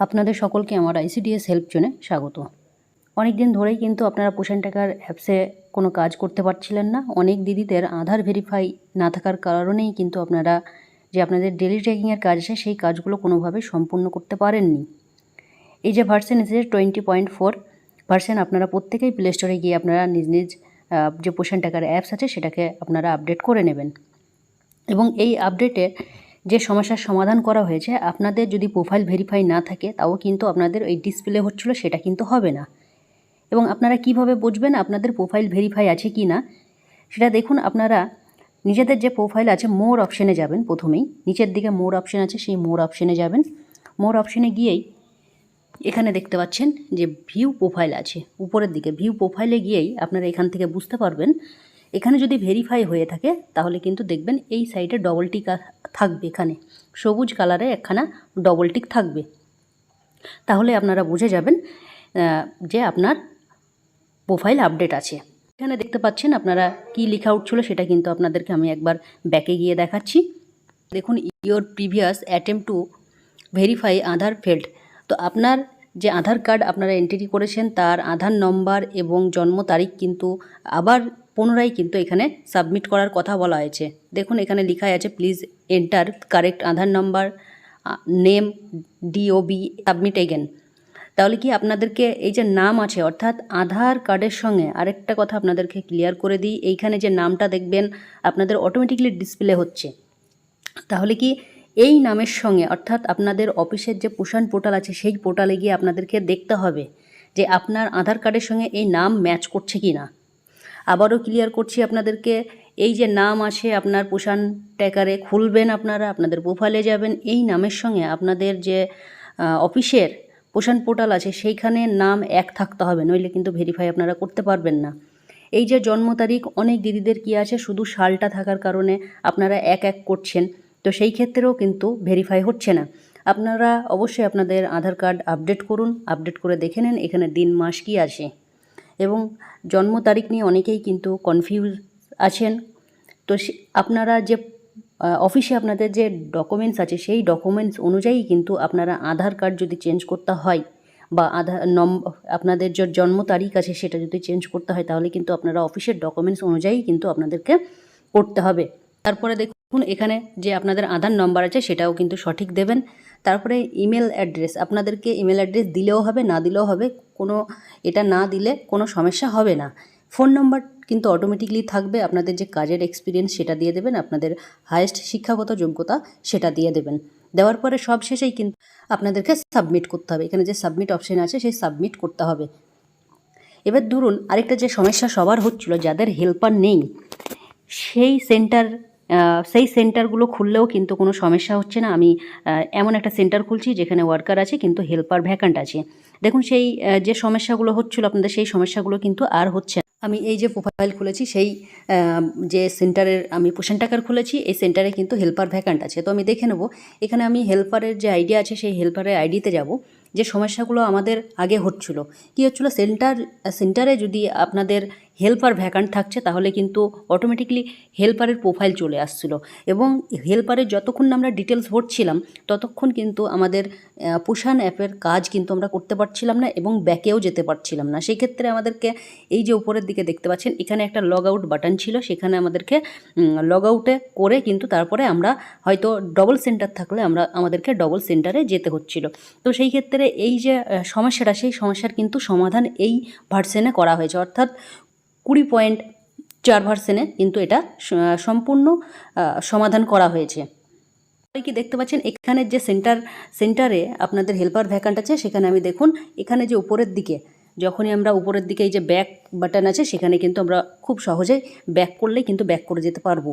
আপনাদের সকলকে আমার আইসিডিএস হেল্প জোনে স্বাগত। অনেক দিন ধরেই কিন্তু আপনারা পোষণ টাকার অ্যাপসে কোনো কাজ করতে পারছিলেন না। অনেক দিদিদের আধার ভেরিফাই না থাকার কারণেই কিন্তু আপনারা যে আপনাদের ডেলি ট্র্যাকিংয়ের কাজ আছে, সেই কাজগুলো কোনোভাবে সম্পূর্ণ করতে পারেননি। এই যে ভার্সন এসেছে টোয়েন্টি পয়েন্ট ফোর ভার্সন আপনারা প্রত্যেকেই প্লে স্টোরে গিয়ে আপনারা নিজ নিজ যে পোষণ টাকার অ্যাপস আছে, সেটাকে আপনারা আপডেট করে নেবেন। এবং এই আপডেটে যে সমস্যার সমাধান করা হয়েছে, আপনাদের যদি প্রোফাইল ভেরিফাই না থাকে, তাও কিন্তু আপনাদের এই ডিসপ্লে হচ্ছিল, সেটা কিন্তু হবে না। এবং আপনারা কীভাবে বুঝবেন আপনাদের প্রোফাইল ভেরিফাই আছে কি না? সেটা দেখুন, আপনারা নিজেদের যে প্রোফাইল আছে মোর অপশানে যাবেন প্রথমেই। নিচের দিকে মোর অপশান আছে, সেই মোর অপশানে যাবেন। মোর অপশানে গিয়েই এখানে দেখতে পাচ্ছেন যে ভিউ প্রোফাইল আছে। উপরের দিকে ভিউ প্রোফাইলে গিয়েই আপনারা এখান থেকে বুঝতে পারবেন এখানে যদি ভেরিফাই হয়ে থাকে, তাহলে কিন্তু দেখবেন এই সাইডে ডবল টিক থাকবে এখানে। সবুজ কালারে একখানা ডবল টিক থাকবে। তাহলে আপনারা বুঝে যাবেন যে আপনার প্রোফাইল আপডেট আছে। এখানে দেখতে পাচ্ছেন আপনারা কি লেখা উঠছিল সেটা কিন্তু আপনাদেরকে আমি একবার ব্যাকে গিয়ে দেখাচ্ছি। দেখুন your previous attempt to verify Aadhaar failed তো আপনার যে আধার কার্ড আপনারা এন্ট্রি করেছেন, তার আধার নম্বর এবং জন্ম তারিখ কিন্তু আবার পুনরায় কিন্তু এখানে সাবমিট করার কথা বলা হয়েছে। দেখুন, এখানে লেখাই আছে please enter correct Aadhaar number name DOB submit again তাহলে কি আপনাদেরকে এই যে নাম আছে, অর্থাৎ আধার কার্ডের সঙ্গে আরেকটা কথা আপনাদেরকে ক্লিয়ার করে দিই। এইখানে যে নামটা দেখবেন, আপনাদের অটোমেটিকলি ডিসপ্লে হচ্ছে। তাহলে কি এই নামের সঙ্গে, অর্থাৎ আপনাদের অফিসের যে পোষণ পোর্টাল আছে, সেই পোর্টালে গিয়ে আপনাদেরকে দেখতে হবে যে আপনার আধার কার্ডের সঙ্গে এই নাম ম্যাচ করছে কি না। আবারও ক্লিয়ার করছি আপনাদেরকে, এই যে নাম আছে আপনার পোষণ ট্যাকারে খুলবেন আপনারা, আপনাদের প্রোফাইলে যাবেন, এই নামের সঙ্গে আপনাদের যে অফিসের পোষণ পোর্টাল আছে, সেইখানে নাম এক থাকতে হবে, নইলে কিন্তু ভেরিফাই আপনারা করতে পারবেন না। এই যে জন্ম তারিখ, অনেক দিদিদের কি আছে, শুধু সালটা থাকার কারণে আপনারা এক এক করছেন। তো সেই ক্ষেত্রেও কিন্তু ভেরিফাই হচ্ছে না। আপনারা অবশ্যই আপনাদের আধার কার্ড আপডেট করুন আপডেট করে দেখে নেন এখানে দিন, মাস কি আসে এবং জন্ম তারিখ নিয়ে অনেকেই কিন্তু কনফিউজ আছেন। তো আপনারা যে অফিসে আপনাদের যে ডকুমেন্টস আছে, সেই ডকুমেন্টস অনুযায়ী কিন্তু আপনারা আধার কার্ড যদি চেঞ্জ করতে হয় বা আধার নম আপনাদের যে জন্ম তারিখ আছে সেটা যদি চেঞ্জ করতে হয়, তাহলে কিন্তু আপনারা অফিসের ডকুমেন্টস অনুযায়ী কিন্তু আপনাদেরকে করতে হবে। তারপরে দেখুন এখানে যে আপনাদের আধার নম্বর আছে সেটাও কিন্তু সঠিক দেবেন। তারপরে ইমেল অ্যাড্রেস, আপনাদেরকে ইমেল অ্যাড্রেস দিলেও হবে, না দিলেও হবে, কোনো এটা না দিলে কোনো সমস্যা হবে না। ফোন নম্বর কিন্তু অটোমেটিকলি থাকবে, আপনাদের যে কাজের এক্সপিরিয়েন্স সেটা দিয়ে দেবেন, আপনাদের হায়েস্ট শিক্ষাগত যোগ্যতা সেটা দিয়ে দেবেন। দেওয়ার পরে সব শেষেই কিন্তু আপনাদেরকে সাবমিট করতে হবে, এখানে যে সাবমিট অপশান আছে সেই সাবমিট করতে হবে। এবার ধরুন, আরেকটা যে সমস্যা সবার হচ্ছিল, যাদের হেল্পার নেই, সেই সেন্টার সেই সেন্টারগুলো খুললেও কিন্তু কোনো সমস্যা হচ্ছে না। আমি এমন একটা সেন্টার খুলছি যেখানে ওয়ার্কার আছে কিন্তু হেল্পার ভ্যাকান্ট আছে। দেখুন সেই যে সমস্যাগুলো হচ্ছিল আপনাদের, সেই সমস্যাগুলো কিন্তু আর হচ্ছে আমি এই যে প্রোফাইল খুলেছি, সেই যে সেন্টারের আমি পোষণ টাকার খুলেছি, এই সেন্টারে কিন্তু হেল্পার ভ্যাকান্ট আছে। তো আমি দেখে নেব, এখানে আমি হেল্পারের যে আইডিয়া আছে, সেই হেল্পারের আইডিতে যাব, যে সমস্যাগুলো আমাদের আগে হচ্ছিল। কী হচ্ছিল? সেন্টার, সেন্টারে যদি আপনাদের হেল্পার ভ্যাকান্ট থাকছে, তাহলে কিন্তু অটোমেটিকলি হেল্পারের প্রোফাইল চলে আসছিল। এবং হেল্পারের যতক্ষণ আমরা ডিটেলস ভরছিলাম, ততক্ষণ কিন্তু আমাদের পুষান অ্যাপের কাজ কিন্তু আমরা করতে পারছিলাম না এবং ব্যাকেও যেতে পারছিলাম না। সেই ক্ষেত্রে আমাদেরকে এই যে উপরের দিকে দেখতে পাচ্ছেন, এখানে একটা লগ আউট বাটন ছিল, সেখানে আমাদেরকে লগ আউটে করে কিন্তু তারপরে আমরা হয়তো ডবল সেন্টার থাকলে আমরা আমাদেরকে ডবল সেন্টারে যেতে হচ্ছিল। তো সেই ক্ষেত্রে এই যে সমস্যাটা, সেই সমস্যার কিন্তু সমাধান এই ভার্সেনে করা হয়েছে। অর্থাৎ কুড়ি পয়েন্ট চার ভার্সেনে কিন্তু এটা সম্পূর্ণ সমাধান করা হয়েছে। কি দেখতে পাচ্ছেন? এখানের যে সেন্টার সেন্টারে আপনাদের হেল্পার ভ্যাকান্ট আছে, সেখানে আমি দেখুন, এখানে যে উপরের দিকে, যখনই আমরা উপরের দিকে এই যে ব্যাক বাটন আছে, সেখানে কিন্তু আমরা খুব সহজেই ব্যাক করলেই কিন্তু ব্যাক করে যেতে পারব।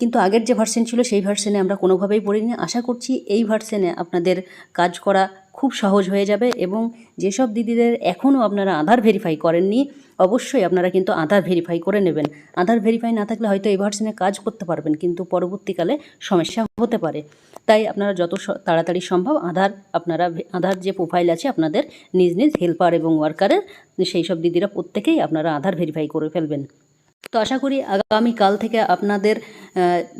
কিন্তু আগের যে ভার্সন ছিল, সেই ভার্সনে আমরা কোনোভাবেই পড়িনি। আশা করছি এই ভার্সনে আপনাদের কাজ করা খুব সহজ হয়ে যাবে এবং যেসব দিদিদের এখনও আপনারা আধার ভেরিফাই করেননি, অবশ্যই আপনারা কিন্তু আধার ভেরিফাই করে নেবেন। আধার ভেরিফাই না থাকলে হয়তো এই ভার্সনে কাজ করতে পারবেন, কিন্তু পরবর্তীকালে সমস্যা হতে পারে। তাই আপনারা যত তাড়াতাড়ি সম্ভব আধার আপনারা আধার যে প্রোফাইল আছে আপনাদের নিজ নিজ হেল্পার এবং ওয়ার্কারের সেই সব দিদিরা প্রত্যেকেই আপনারা আধার ভেরিফাই করে ফেলবেন। তো আশা করি আগামীকাল থেকে আপনাদের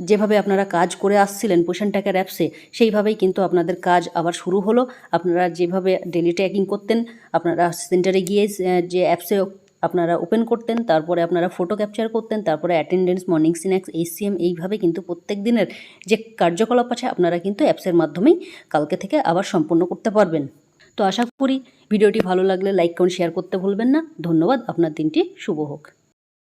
যেভাবে আপনারা কাজ করে আসছিলেন পোষণ ট্যাকার অ্যাপসে সেইভাবেই কিন্তু আপনাদের কাজ আবার শুরু হলো। আপনারা যেভাবে ডেলি ট্র্যাকিং করতেন, আপনারা সেন্টারে গিয়ে যে অ্যাপসে আপনারা ওপেন করতেন, তারপরে আপনারা ফটো ক্যাপচার করতেন, তারপরে অ্যাটেন্ডেন্স মর্নিং স্ন্যাক্স এইচসিএম এইভাবে কিন্তু প্রত্যেক দিনের যে কার্যকলাপ আছে, আপনারা কিন্তু অ্যাপসের মাধ্যমেই কালকে থেকে আবার সম্পন্ন করতে পারবেন। তো আশা করি ভিডিওটি ভালো লাগলে লাইক কমেন্ট শেয়ার করতে ভুলবেন না। ধন্যবাদ। আপনার দিনটি শুভ হোক।